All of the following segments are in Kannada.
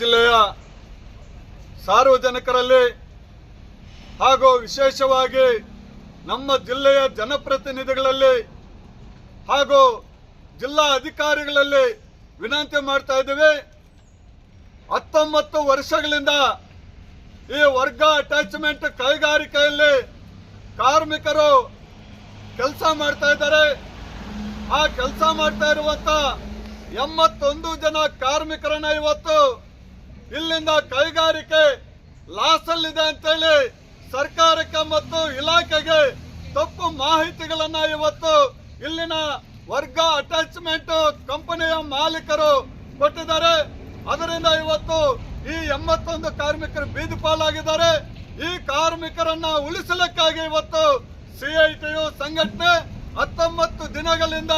ಜಿಲ್ಲೆಯ ಸಾರ್ವಜನಿಕರಲ್ಲಿ ಹಾಗೂ ವಿಶೇಷವಾಗಿ ನಮ್ಮ ಜಿಲ್ಲೆಯ ಜನಪ್ರತಿನಿಧಿಗಳಲ್ಲಿ ಹಾಗೂ ಜಿಲ್ಲಾ ಅಧಿಕಾರಿಗಳಲ್ಲಿ ವಿನಂತಿ ಮಾಡ್ತಾ ಇದ್ದೀವಿ. ಹತ್ತೊಂಬತ್ತು ವರ್ಷಗಳಿಂದ ಈ ವರ್ಗ ಅಟ್ಯಾಚ್ಮೆಂಟ್ ಕೈಗಾರಿಕೆಯಲ್ಲಿ ಕಾರ್ಮಿಕರು ಕೆಲಸ ಮಾಡ್ತಾ ಇದ್ದಾರೆ. ಆ ಕೆಲಸ ಮಾಡ್ತಾ ಇರುವಂತ ಎಂಬತ್ತೊಂದು ಜನ ಕಾರ್ಮಿಕರನ್ನ ಇವತ್ತು ಇಲ್ಲಿಂದ ಕೈಗಾರಿಕೆ ಲಾಸ್ ಅಲ್ಲಿದೆ ಅಂತೇಳಿ ಸರ್ಕಾರಕ್ಕೆ ಮತ್ತು ಇಲಾಖೆಗೆ ತಪ್ಪು ಮಾಹಿತಿಗಳನ್ನ ಇವತ್ತು ಇಲ್ಲಿನ ವರ್ಗ ಅಟ್ಯಾಚ್ಮೆಂಟ್ ಕಂಪನಿಯ ಮಾಲೀಕರು ಕೊಟ್ಟಿದ್ದಾರೆ. ಅದರಿಂದ ಇವತ್ತು ಈ ಎಂಬತ್ತೊಂದು ಕಾರ್ಮಿಕರು ಬೀದಿ ಪಾಲಾಗಿದ್ದಾರೆ. ಈ ಕಾರ್ಮಿಕರನ್ನ ಉಳಿಸಲಿಕ್ಕಾಗಿ ಇವತ್ತು ಸಿಐಟಿಯು ಸಂಘಟನೆ ಹತ್ತೊಂಬತ್ತು ದಿನಗಳಿಂದ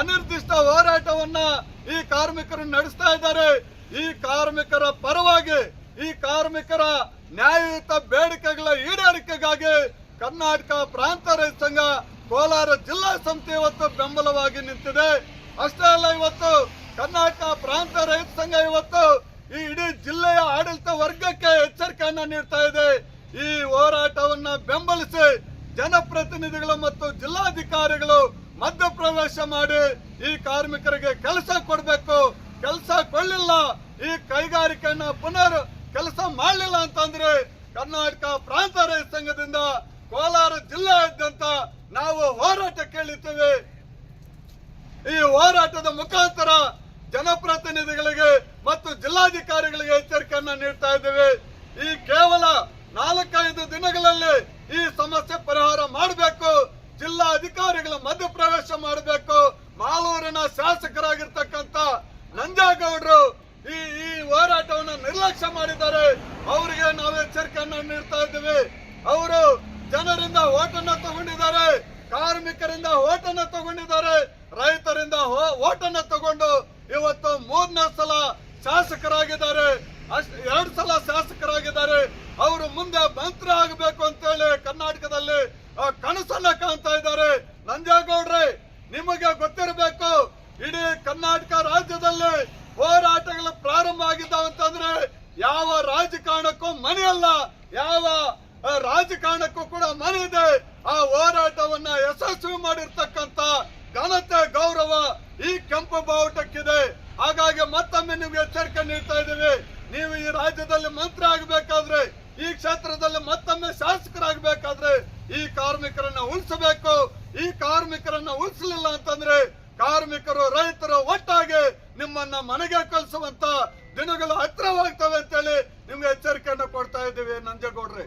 ಅನಿರ್ದಿಷ್ಟ ಹೋರಾಟವನ್ನ ಈ ಕಾರ್ಮಿಕರು ನಡೆಸ್ತಾ ಇದ್ದಾರೆ. ಈ ಕಾರ್ಮಿಕರ ಪರವಾಗಿ, ಈ ಕಾರ್ಮಿಕರ ನ್ಯಾಯಯುತ ಬೇಡಿಕೆಗಳ ಈಡೇರಿಕೆಗಾಗಿ ಕರ್ನಾಟಕ ಪ್ರಾಂತ ರೈತ ಸಂಘ ಕೋಲಾರ ಜಿಲ್ಲಾ ಸಂಸ್ಥೆ ಇವತ್ತು ಬೆಂಬಲವಾಗಿ ನಿಂತಿದೆ. ಅಷ್ಟೇ ಅಲ್ಲ, ಇವತ್ತು ಕರ್ನಾಟಕ ಪ್ರಾಂತ ರೈತ ಸಂಘ ಇವತ್ತು ಈ ಇಡೀ ಜಿಲ್ಲೆಯ ಆಡಳಿತ ವರ್ಗಕ್ಕೆ ಎಚ್ಚರಿಕೆಯನ್ನ ನೀಡ್ತಾ ಇದೆ. ಈ ಹೋರಾಟವನ್ನ ಬೆಂಬಲಿಸಿ ಜನಪ್ರತಿನಿಧಿಗಳು ಮತ್ತು ಜಿಲ್ಲಾಧಿಕಾರಿಗಳು ಮಧ್ಯಪ್ರವೇಶ ಮಾಡಿ ಈ ಕಾರ್ಮಿಕರಿಗೆ ಕೆಲಸ ಕೊಡಬೇಕು. ಕೈಗಾರಿಕೆಯನ್ನ ಪುನರ್ ಕೆಲಸ ಮಾಡಲಿಲ್ಲ ಅಂತಂದ್ರೆ ಕರ್ನಾಟಕ ಪ್ರಾಂತ ರೈತ ಸಂಘದಿಂದ ಕೋಲಾರ ಜಿಲ್ಲೆಯಾದ್ಯಂತ ನಾವು ಹೋರಾಟ ಕೇಳಿದ್ದೇವೆ. ಈ ಹೋರಾಟದ ಮುಖಾಂತರ ಜನಪ್ರತಿನಿಧಿಗಳಿಗೆ ಮತ್ತು ಜಿಲ್ಲಾಧಿಕಾರಿಗಳಿಗೆ ಎಚ್ಚರಿಕೆಯನ್ನ ನೀಡ್ತಾ ಇದ್ದೇವೆ. ಈ ಕೇವಲ ನಾಲ್ಕೈದು ದಿನಗಳಲ್ಲಿ ಈ ಸಮಸ್ಯೆ ಪರಿಹಾರ ಮಾಡಬೇಕು. ಜಿಲ್ಲಾ ಅಧಿಕಾರಿಗಳ ಮಧ್ಯಪ್ರವೇಶ ಮಾಡಬೇಕು. ಮಾಲೂರಿನ ಶಾಸಕರಾಗಿರ್ತಕ್ಕಂಥ ನಂಜೇಗೌಡರು ಈ ಈ ಹೋರಾಟವನ್ನು ನಿರ್ಲಕ್ಷ್ಯ ಮಾಡಿದ್ದಾರೆ. ಅವರಿಗೆ ನಾವು ಎಚ್ಚರಿಕೆಯನ್ನು ನೀಡ್ತಾ ಇದ್ದೀವಿ. ಅವರು ಜನರಿಂದ ಓಟನ್ನ ತಗೊಂಡಿದ್ದಾರೆ. ಕಾರ್ಮಿಕರಿಂದ ಓಟನ್ನ ತಗೊಂಡಿದ್ದಾರೆ. ರೈತರಿಂದ ಓಟನ್ನು ತಗೊಂಡು ಇವತ್ತು ಮೂರನೇ ಸಲ ಶಾಸಕರಾಗಿದ್ದಾರೆ. ಅಷ್ಟ್, ಎರಡ್ ಸಲ ಶಾಸಕರಾಗಿದ್ದಾರೆ. ಅವರು ಮುಂದೆ ಮಂತ್ರಿ ಆಗಬೇಕು ಅಂತೇಳಿ ಕರ್ನಾಟಕದಲ್ಲಿ ಕನಸನ್ನ ಕಾಣ್ತಾ ಇದ್ದಾರೆ. ನಂಜೇಗೌಡ್ರೆ, ನಿಮಗೆ ಗೊತ್ತಿರಬೇಕು, ಇಡೀ ಕರ್ನಾಟಕ ರಾಜ್ಯದಲ್ಲಿ ಹೋರಾಟಗಳು ಪ್ರಾರಂಭ ಆಗಿದ್ದಾವಂತಂದ್ರೆ ಯಾವ ರಾಜಕಾರಣಕ್ಕೂ ಮನೆ ಅಲ್ಲ ಯಾವ ರಾಜಕಾರಣಕ್ಕೂ ಕೂಡ ಮನೆ ಇದೆ. ಆ ಹೋರಾಟವನ್ನ ಯಶಸ್ವಿ ಮಾಡಿರ್ತಕ್ಕಂತ ಘನತೆ, ಗೌರವ ಈ ಕೆಂಪು ಬಾವುಟಕ್ಕಿದೆ. ಹಾಗಾಗಿ ಮತ್ತೊಮ್ಮೆ ನಿಮ್ಗೆ ಎಚ್ಚರಿಕೆ ನೀಡ್ತಾ ಇದ್ದೀವಿ ನೀವು ಈ ರಾಜ್ಯದಲ್ಲಿ ಮಂತ್ರಿ ಆಗಬೇಕಾದ್ರೆ, ಈ ಕ್ಷೇತ್ರದಲ್ಲಿ ಮತ್ತೊಮ್ಮೆ ಶಾಸಕರಾಗಬೇಕಾದ್ರೆ ಈ ಕಾರ್ಮಿಕರನ್ನ ಉಳಿಸಬೇಕು. ಈ ಕಾರ್ಮಿಕರನ್ನ ಉಳಿಸಲಿಲ್ಲ ಅಂತಂದ್ರೆ ದಿನಗಳು ಹತ್ರವಾಗ್ತವೆ ಅಂತೇಳಿ ನಿಮ್ಗೆ ಎಚ್ಚರಿಕೆಯನ್ನು ಕೊಡ್ತಾ ಇದ್ದೀವಿ ನಂಜೇಗೌಡ್ರೆ